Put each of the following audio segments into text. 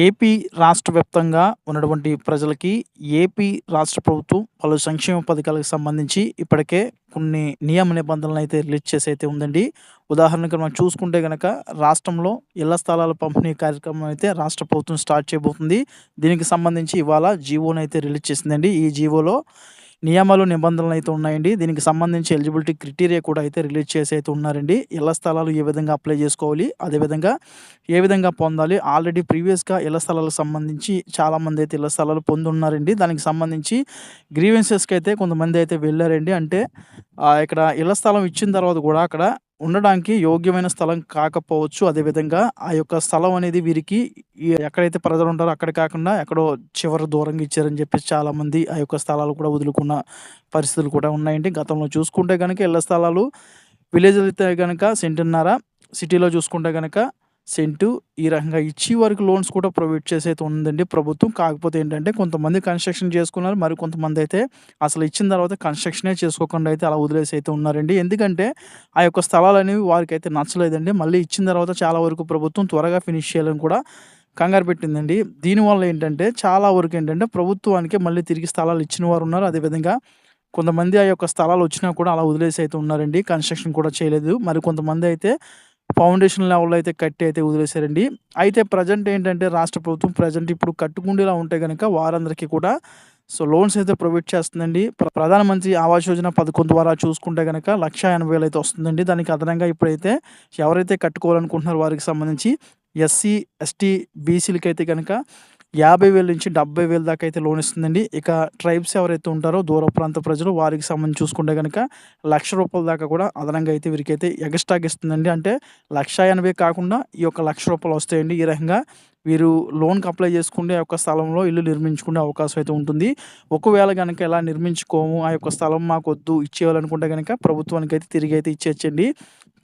AP రాష్ట్ర వ్యాప్తంగా ఉన్నటువంటి ప్రజలకి ఏపీ రాష్ట్ర ప్రభుత్వం పలు సంక్షేమ పథకాలకు సంబంధించి ఇప్పటికే కొన్ని నియమ నిబంధనలు అయితే రిలీజ్ చేసి అయితే ఉందండి. ఉదాహరణకు మనం చూసుకుంటే కనుక రాష్ట్రంలో ఇళ్ళ స్థలాల పంపిణీ కార్యక్రమం అయితే రాష్ట్ర ప్రభుత్వం స్టార్ట్ చేయబోతుంది. దీనికి సంబంధించి ఇవాళ జీవోని అయితే రిలీజ్ చేసిందండి. ఈ జీవోలో నియమాలు నిబంధనలు అయితే ఉన్నాయండి. దీనికి సంబంధించి ఎలిజిబిలిటీ క్రిటీరియా కూడా అయితే రిలీజ్ చేసి అయితే ఉన్నారండి. ఇళ్ళ స్థలాలు ఏ విధంగా అప్లై చేసుకోవాలి అదేవిధంగా ఏ విధంగా పొందాలి ఆల్రెడీ ప్రీవియస్గా ఇళ్ళ స్థలాలకు సంబంధించి చాలామంది అయితే ఇళ్ళ స్థలాలు పొంది ఉన్నారండి. దానికి సంబంధించి గ్రీవెన్సెస్కి అయితే కొంతమంది అయితే వెళ్ళారండి. అంటే ఇక్కడ ఇళ్ళ స్థలం ఇచ్చిన తర్వాత కూడా అక్కడ ఉండడానికి యోగ్యమైన స్థలం కాకపోవచ్చు. అదేవిధంగా ఆ యొక్క స్థలం అనేది వీరికి ఎక్కడైతే ప్రజలు ఉంటారో అక్కడ కాకుండా ఎక్కడో చివరి దూరంగా ఇచ్చారని చెప్పేసి చాలామంది ఆ యొక్క స్థలాలు కూడా వదులుకున్న పరిస్థితులు కూడా ఉన్నాయండి. గతంలో చూసుకుంటే కనుక ఇళ్ళ స్థలాలు విలేజ్ అయితే కనుక సెంటున్నర సిటీలో చూసుకుంటే కనుక సెంటు ఈ రకంగా ఇచ్చి వరకు లోన్స్ కూడా ప్రొవైడ్ చేసైతే ఉందండి ప్రభుత్వం. కాకపోతే ఏంటంటే కొంతమంది కన్స్ట్రక్షన్ చేసుకున్నారు. మరి కొంతమంది అయితే అసలు ఇచ్చిన తర్వాత కన్స్ట్రక్షనే చేసుకోకుండా అయితే అలా వదిలేసి అయితే ఉన్నారండి. ఎందుకంటే ఆ యొక్క స్థలాలు అనేవి వారికి అయితే నచ్చలేదండి. మళ్ళీ ఇచ్చిన తర్వాత చాలా వరకు ప్రభుత్వం త్వరగా ఫినిష్ చేయాలని కూడా కంగారు పెట్టిందండి. దీనివల్ల ఏంటంటే చాలా వరకు ఏంటంటే ప్రభుత్వానికి మళ్ళీ తిరిగి స్థలాలు ఇచ్చిన వారు ఉన్నారు. అదేవిధంగా కొంతమంది ఆ యొక్క స్థలాలు వచ్చినా కూడా అలా వదిలేసి అయితే ఉన్నారండి. కన్స్ట్రక్షన్ కూడా చేయలేదు. మరి కొంతమంది అయితే ఫౌండేషన్ లెవెల్లో అయితే కట్టి అయితే వదిలేశారండి. అయితే ప్రజెంట్ ఏంటంటే రాష్ట్ర ప్రభుత్వం ప్రజెంట్ ఇప్పుడు కట్టుకుండేలా ఉంటే కనుక వారందరికీ కూడా సో లోన్స్ అయితే ప్రొవైడ్ చేస్తుందండి. ప్రధానమంత్రి ఆవాస్ యోజన పథకం ద్వారా చూసుకుంటే కనుక లక్ష ఎనభై వేలు అయితే వస్తుందండి. దానికి అదనంగా ఇప్పుడైతే ఎవరైతే కట్టుకోవాలనుకుంటున్నారో వారికి సంబంధించి ఎస్సీ ఎస్టీ బీసీలకి అయితే కనుక యాభై వేల నుంచి డెబ్బై వేల దాకా అయితే లోన్ ఇస్తుందండి. ఇక ట్రైబ్స్ ఎవరైతే ఉంటారో దూర ప్రాంత ప్రజలు వారికి సంబంధించి చూసుకుంటే కనుక లక్ష రూపాయల దాకా కూడా అదనంగా అయితే వీరికైతే ఎగస్ట్రాకి ఇస్తుందండి. అంటే లక్ష ఎనభై కాకుండా ఈ యొక్క లక్ష రూపాయలు వస్తాయండి. ఈ రకంగా వీరు లోన్కి అప్లై చేసుకుంటే ఆ యొక్క స్థలంలో ఇల్లు నిర్మించుకునే అవకాశం అయితే ఉంటుంది. ఒకవేళ కనుక ఎలా నిర్మించుకోము ఆ యొక్క స్థలం మాకు వద్దు ఇచ్చేయాలనుకుంటే కనుక ప్రభుత్వానికి అయితే తిరిగి అయితే ఇచ్చేచ్చండి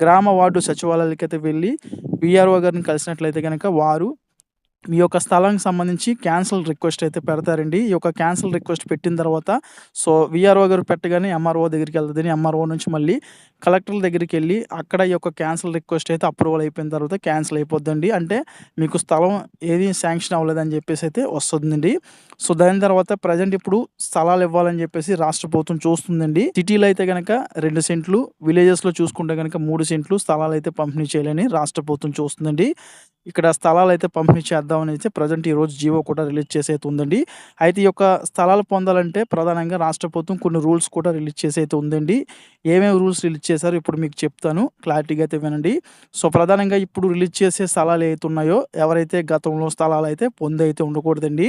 గ్రామ వార్డు సచివాలయాలకి అయితే వెళ్ళి బీఆర్ఓ గారిని కలిసినట్లయితే కనుక వారు మీ యొక్క స్థలానికి సంబంధించి క్యాన్సిల్ రిక్వెస్ట్ అయితే పెడతారండి. ఈ యొక్క క్యాన్సిల్ రిక్వెస్ట్ పెట్టిన తర్వాత సో విఆర్ఓ గారు పెట్టగానే ఎంఆర్ఓ దగ్గరికి వెళ్తుంది. ఎంఆర్ఓ నుంచి మళ్ళీ కలెక్టర్ దగ్గరికి వెళ్ళి అక్కడ ఈ యొక్క క్యాన్సిల్ రిక్వెస్ట్ అయితే అప్రూవల్ అయిపోయిన తర్వాత క్యాన్సిల్ అయిపోద్దండి. అంటే మీకు స్థలం ఏది శాంక్షన్ అవ్వలేదని చెప్పేసి అయితే వస్తుందండి. సో దాని తర్వాత ప్రజెంట్ ఇప్పుడు స్థలాలు ఇవ్వాలని చెప్పేసి రాష్ట్ర ప్రభుత్వం చూస్తుందండి. సిటీలో అయితే కనుక రెండు సెంట్లు విలేజెస్లో చూసుకుంటే కనుక మూడు సెంట్లు స్థలాలు అయితే పంపిణీ చేయాలని రాష్ట్ర ప్రభుత్వం చూస్తుందండి. ఇక్కడ స్థలాలు అయితే పంపిణీ చేద్దామని అయితే ప్రజెంట్ ఈరోజు జీవో కూడా రిలీజ్ చేసి అయితే ఉందండి. అయితే ఈ యొక్క స్థలాలు పొందాలంటే ప్రధానంగా రాష్ట్ర ప్రభుత్వం కొన్ని రూల్స్ కూడా రిలీజ్ చేసి అయితే ఉందండి. ఏమేమి రూల్స్ రిలీజ్ చేశారో ఇప్పుడు మీకు చెప్తాను. క్లారిటీగా అయితే వినండి. సో ప్రధానంగా ఇప్పుడు రిలీజ్ చేసే స్థలాలు ఏవైతే ఉన్నాయో ఎవరైతే గతంలో స్థలాలు అయితే పొంది అయితే ఉండకూడదండి.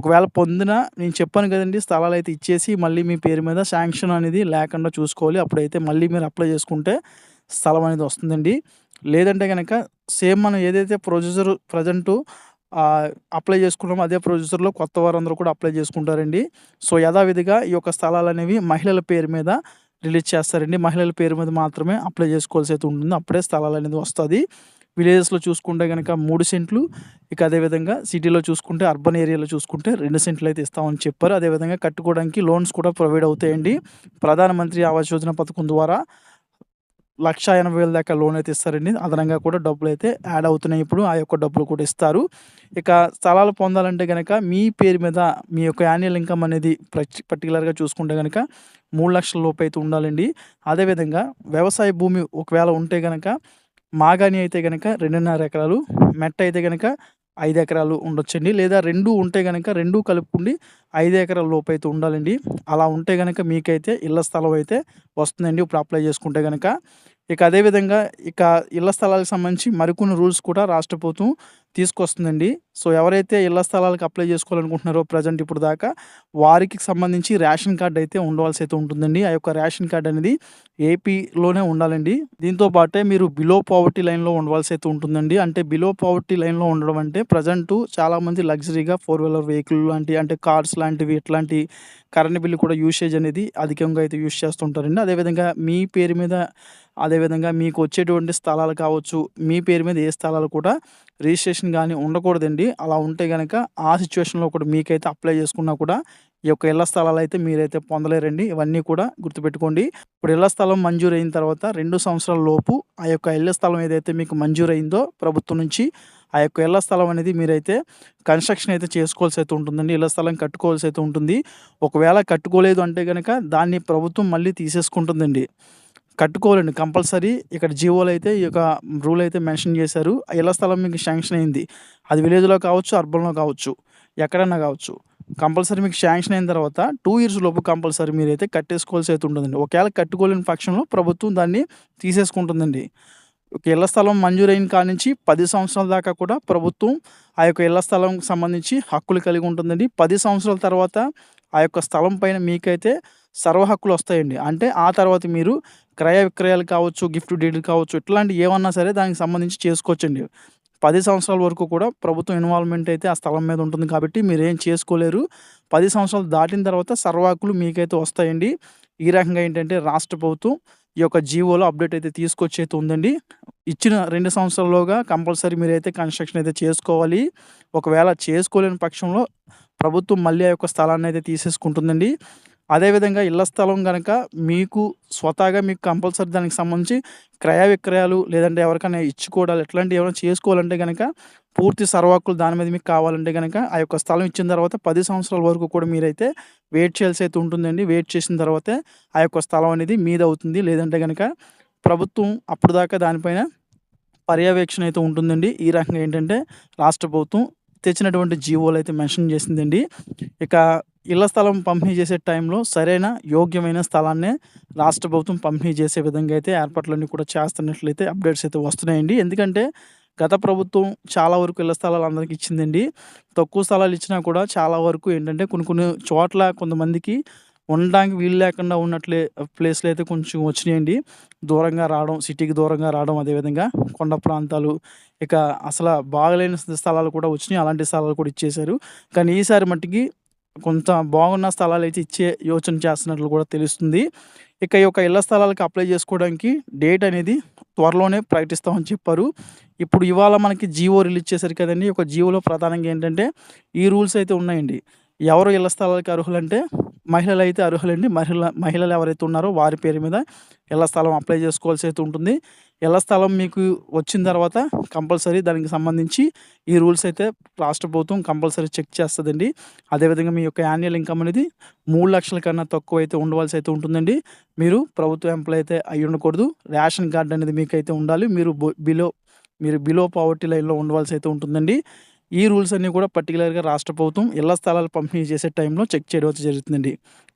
ఒకవేళ పొందిన నేను చెప్పాను కదండి స్థలాలు అయితే ఇచ్చేసి మళ్ళీ మీ పేరు మీద శాంక్షన్ అనేది లేకుండా చూసుకోవాలి. అప్పుడైతే మళ్ళీ మీరు అప్లై చేసుకుంటే స్థలం అనేది వస్తుందండి. లేదంటే కనుక సేమ్ మనం ఏదైతే ప్రొసెసర్ ప్రజెంటు అప్లై చేసుకున్నామో అదే ప్రొసెసర్లో కొత్త వారందరూ కూడా అప్లై చేసుకుంటారండి. సో యథావిధిగా ఈ యొక్క స్థలాలు అనేవి మహిళల పేరు మీద రిలీజ్ చేస్తారండి. మహిళల పేరు మీద మాత్రమే అప్లై చేసుకోవాల్సి అయితే ఉంటుంది. అప్పుడే స్థలాలు అనేది వస్తుంది. విలేజెస్లో చూసుకుంటే కనుక మూడు సెంట్లు ఇక అదేవిధంగా సిటీలో చూసుకుంటే అర్బన్ ఏరియాలో చూసుకుంటే రెండు సెంట్లు అయితే ఇస్తామని చెప్పారు. అదేవిధంగా కట్టుకోవడానికి లోన్స్ కూడా ప్రొవైడ్ అవుతాయండి. ప్రధానమంత్రి ఆవాస్ యోజన పథకం ద్వారా లక్ష ఎనభై వేల దాకా లోన్ అయితే ఇస్తారండి. అదనంగా కూడా డబ్బులు అయితే యాడ్ అవుతున్నాయి. ఇప్పుడు ఆ యొక్క డబ్బులు కూడా ఇస్తారు. ఇక స్థలాలు పొందాలంటే కనుక మీ పేరు మీద మీ యొక్క యాన్యువల్ ఇన్కమ్ అనేది పర్టికులర్గా చూసుకుంటే కనుక మూడు లక్షల లోపు అయితే ఉండాలండి. అదేవిధంగా వ్యవసాయ భూమి ఒకవేళ ఉంటే కనుక మాగాని అయితే కనుక రెండున్నర ఎకరాలు మెట్ట అయితే కనుక ఐదు ఎకరాలు ఉండొచ్చండి. లేదా రెండు ఉంటే కనుక రెండు కలుపుకుండి ఐదు ఎకరాల లోపు అయితే ఉండాలండి. అలా ఉంటే కనుక మీకైతే ఇళ్ళ స్థలం అయితే వస్తుందండి. ఇప్పుడు అప్లై చేసుకుంటే కనుక ఇక అదేవిధంగా ఇక ఇళ్ళ స్థలాలకు సంబంధించి మరికొన్ని రూల్స్ కూడా రాష్ట్ర ప్రభుత్వం తీసుకొస్తుందండి. సో ఎవరైతే ఇళ్ళ స్థలాలకు అప్లై చేసుకోవాలనుకుంటున్నారో ప్రజెంట్ ఇప్పుడు దాకా వారికి సంబంధించి రేషన్ కార్డు అయితే ఉండవలసి అయితే ఉంటుందండి. ఆ యొక్క రేషన్ కార్డు అనేది ఏపీలోనే ఉండాలండి. దీంతో పాటే మీరు బిలో పావర్టీ లైన్లో ఉండవలసి అయితే ఉంటుందండి. అంటే బిలో పావర్టీ లైన్లో ఉండడం అంటే ప్రజెంట్ చాలామంది లగ్జరీగా ఫోర్ వీలర్ వెహికల్ లాంటి అంటే కార్స్ లాంటివి ఇట్లాంటి కరెంట్ బిల్లు కూడా యూసేజ్ అనేది అధికంగా అయితే యూస్ చేస్తుంటారండి. అదేవిధంగా మీ పేరు మీద అదేవిధంగా మీకు వచ్చేటువంటి స్థలాలు కావచ్చు మీ పేరు మీద ఏ స్థలాలు కూడా రిజిస్ట్రేషన్ కానీ ఉండకూడదండి అలా ఉంటే కనుక ఆ సిచ్యువేషన్లో కూడా మీకైతే అప్లై చేసుకున్నా కూడా ఈ యొక్క ఇళ్ళ స్థలాలు అయితే మీరైతే పొందలేరండి ఇవన్నీ కూడా గుర్తుపెట్టుకోండి ఇప్పుడు ఇళ్ళ స్థలం మంజూరు అయిన తర్వాత రెండు సంవత్సరాల లోపు ఆ యొక్క ఇళ్ళ స్థలం ఏదైతే మీకు మంజూరు అయిందో ప్రభుత్వం నుంచి ఆ యొక్క ఇళ్ళ స్థలం అనేది మీరైతే కన్‌స్ట్రక్షన్ అయితే చేసుకోవాల్సి అయితే ఉంటుందండి. ఇళ్ళ స్థలం కట్టుకోవాల్సి అయితే ఉంటుంది. ఒకవేళ కట్టుకోలేదు అంటే కనుక దాన్ని ప్రభుత్వం మళ్ళీ తీసేసుకుంటుందండి. కట్టుకోవాలండి కంపల్సరీ ఇక్కడ జీవోలు అయితే ఈ యొక్క రూల్ అయితే మెన్షన్ చేశారు. ఆ ఇళ్ళ స్థలం మీకు శాంక్షన్ అయింది. అది విలేజ్‌లో కావచ్చు, అర్బన్‌లో కావచ్చు, ఎక్కడన్నా కావచ్చు. కంపల్సరీ మీకు శాంక్షన్ అయిన తర్వాత టూ ఇయర్స్ లోపు కంపల్సరీ మీరైతే కట్టేసుకోవాల్సి అయితే ఉంటుందండి. ఒకవేళ కట్టుకోలేని పక్షంలో ప్రభుత్వం దాన్ని తీసేసుకుంటుందండి. ఒక ఇళ్ళ స్థలం మంజూరైన కాడ్నుంచి 10 సంవత్సరాల దాకా కూడా ప్రభుత్వం ఆ యొక్క ఇళ్ళ స్థలంకి సంబంధించి హక్కులు కలిగి ఉంటుందండి. పది సంవత్సరాల తర్వాత ఆ యొక్క స్థలం పైన మీకైతే సర్వ హక్కులు వస్తాయండి. అంటే ఆ తర్వాత మీరు క్రయ విక్రయాలు కావచ్చు, గిఫ్ట్ డీలు కావచ్చు, ఇట్లాంటివి ఏమన్నా సరే దానికి సంబంధించి చేసుకోవచ్చండి. పది సంవత్సరాల వరకు కూడా ప్రభుత్వం ఇన్వాల్వ్‌మెంట్ అయితే ఆ స్థలం మీద ఉంటుంది కాబట్టి మీరేం చేసుకోలేరు. పది సంవత్సరాలు దాటిన తర్వాత సర్వాకులు మీకైతే వస్తాయండి. ఈ రకంగా ఏంటంటే రాష్ట్ర ప్రభుత్వం ఈ యొక్క జీవోలో అప్డేట్ అయితే తీసుకొచ్చి అయితే ఉందండి. ఇచ్చిన రెండు సంవత్సరాల్లోగా కంపల్సరీ మీరైతే కన్‌స్ట్రక్షన్ అయితే చేసుకోవాలి. ఒకవేళ చేసుకోలేని పక్షంలో ప్రభుత్వం మళ్ళీ ఆ యొక్క స్థలాన్ని అయితే తీసేసుకుంటుందండి. అదేవిధంగా ఇళ్ళ స్థలం కనుక మీకు స్వతహాగా మీకు కంపల్సరీ దానికి సంబంధించి క్రయ విక్రయాలు లేదంటే ఎవరికైనా ఇచ్చుకోవడాలు ఇట్లాంటివి ఏమైనా చేసుకోవాలంటే కనుక పూర్తి సర్వాకులు దాని మీద మీకు కావాలంటే కనుక ఆ యొక్క స్థలం ఇచ్చిన తర్వాత పది సంవత్సరాల వరకు కూడా మీరైతే వెయిట్ చేయాల్సి అయితే ఉంటుందండి. వెయిట్ చేసిన తర్వాతే ఆ యొక్క స్థలం అనేది మీదవుతుంది. లేదంటే కనుక ప్రభుత్వం అప్పటిదాకా దానిపైన పర్యవేక్షణ అయితే ఉంటుందండి. ఈ రకంగా ఏంటంటే రాష్ట్ర ప్రభుత్వం తెచ్చినటువంటి జీవోలు అయితే మెన్షన్ చేసిందండి. ఇక ఇళ్ళ స్థలం పంపిణీ చేసే టైంలో సరైన యోగ్యమైన స్థలాన్నే రాష్ట్ర ప్రభుత్వం పంపిణీ చేసే విధంగా అయితే ఏర్పాట్లన్నీ కూడా చేస్తున్నట్లయితే అప్డేట్స్ అయితే వస్తున్నాయండి. ఎందుకంటే గత ప్రభుత్వం చాలా వరకు ఇళ్ళ స్థలాలు అందరికి ఇచ్చిందండి. తక్కువ స్థలాలు ఇచ్చినా కూడా చాలా వరకు ఏంటంటే కొన్ని కొన్ని చోట్ల కొంతమందికి ఉండడానికి వీలు లేకుండా ఉన్నట్లే ప్లేస్‌లు అయితే కొంచెం వచ్చినాయండి. దూరంగా రావడం, సిటీకి దూరంగా రావడం, అదేవిధంగా కొండ ప్రాంతాలు, ఇక అసలు బాగలేని స్థలాలు కూడా వచ్చినాయి. అలాంటి స్థలాలు కూడా ఇచ్చేశారు. కానీ ఈసారి మట్టికి కొంత బాగున్న స్థలాలు అయితే ఇచ్చే యోచన చేస్తున్నట్లు కూడా తెలుస్తుంది. ఇక ఈ యొక్క ఇళ్ళ స్థలాలకు అప్లై చేసుకోవడానికి డేట్ అనేది త్వరలోనే ప్రకటిస్తామని చెప్పారు. ఇప్పుడు ఇవాళ మనకి జియో రిలీజ్ చేశారు కదండి ఒక జియోలో ప్రధానంగా ఏంటంటే ఈ రూల్స్ అయితే ఉన్నాయండి. ఎవరు ఇళ్ళ స్థలాలకు అర్హులంటే మహిళలైతే అర్హులండి. మహిళ మహిళలు ఎవరైతే ఉన్నారో వారి పేరు మీద ఇళ్ళ స్థలం అప్లై చేసుకోవాల్సి అయితే ఉంటుంది. ఇళ్ళ స్థలం మీకు వచ్చిన తర్వాత కంపల్సరీ దానికి సంబంధించి ఈ రూల్స్ అయితే రాష్ట్ర ప్రభుత్వం కంపల్సరీ చెక్ చేస్తుందండి అదేవిధంగా మీ యొక్క యాన్యువల్ ఇన్‌కమ్ అనేది మూడు లక్షల కన్నా తక్కువ అయితే ఉండవలసి అయితే ఉంటుందండి. మీరు ప్రభుత్వ ఎంప్లాయ్ అయితే అయి ఉండకూడదు. రేషన్ కార్డ్ అనేది మీకైతే ఉండాలి. మీరు బిలో మీరు బిలో పావర్టీ లైన్‌లో ఉండవలసి అయితే ఉంటుందండి. ఈ రూల్స్ అన్నీ కూడా పర్టిక్యులర్‌గా రాష్ట్ర ప్రభుత్వం ఇళ్ళ స్థలాలు పంపిణీ చేసే టైంలో చెక్ చేయడం అయితే జరుగుతుందండి.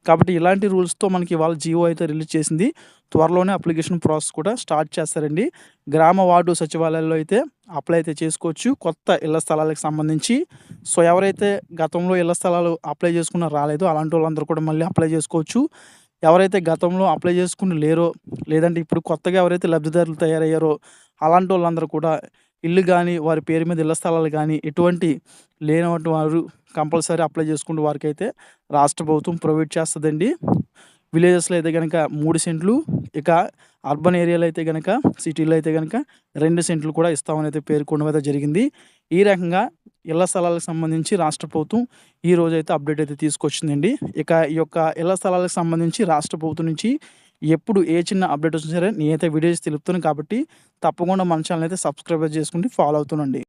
కాబట్టి ఇలాంటి రూల్స్‌తో మనకి ఇవాళ జియో అయితే రిలీజ్ చేసింది. త్వరలోనే అప్లికేషన్ ప్రాసెస్ కూడా స్టార్ట్ చేస్తారండి. గ్రామ వార్డు సచివాలయాల్లో అయితే అప్లై అయితే చేసుకోవచ్చు. కొత్త ఇళ్ళ స్థలాలకు సంబంధించి. సో, ఎవరైతే గతంలో ఇళ్ళ స్థలాలు అప్లై చేసుకున్న రాలేదో అలాంటోళ్ళందరూ కూడా మళ్ళీ అప్లై చేసుకోవచ్చు. ఎవరైతే గతంలో అప్లై చేసుకుని లేరో, లేదంటే ఇప్పుడు కొత్తగా ఎవరైతే లబ్ధిదారులు తయారయ్యారో అలాంటి వాళ్ళందరూ కూడా ఇల్లు కానీ వారి పేరు మీద ఇళ్ళ స్థలాలు కానీ ఎటువంటి లేనటువంటి వారు కంపల్సరీ అప్లై చేసుకుంటే అయితే రాష్ట్ర ప్రభుత్వం ప్రొవైడ్ చేస్తుందండి విలేజెస్‌లో అయితే కనుక మూడు సెంట్లు, ఇక అర్బన్ ఏరియాలో అయితే కనుక సిటీలో అయితే కనుక రెండు సెంట్లు కూడా ఇస్తామని అయితే పేర్కొనడం అయితే జరిగింది. ఈ రకంగా ఇళ్ళ స్థలాలకు సంబంధించి రాష్ట్ర ప్రభుత్వం ఈ రోజు అయితే అప్డేట్ అయితే తీసుకొచ్చిందండి. ఇక ఈ యొక్క ఇళ్ళ స్థలాలకు సంబంధించి రాష్ట్ర ప్రభుత్వం నుంచి ఎప్పుడు ఏ చిన్న అప్డేట్ వచ్చినా సరే నేనైతే వీడియోస్ తెలుపుతున్నాను తెలుపుతాను కాబట్టి తప్పకుండా మన ఛానల్ అయితే సబ్స్క్రైబ్ చేసుకుంటే ఫాలో అవుతుండండి.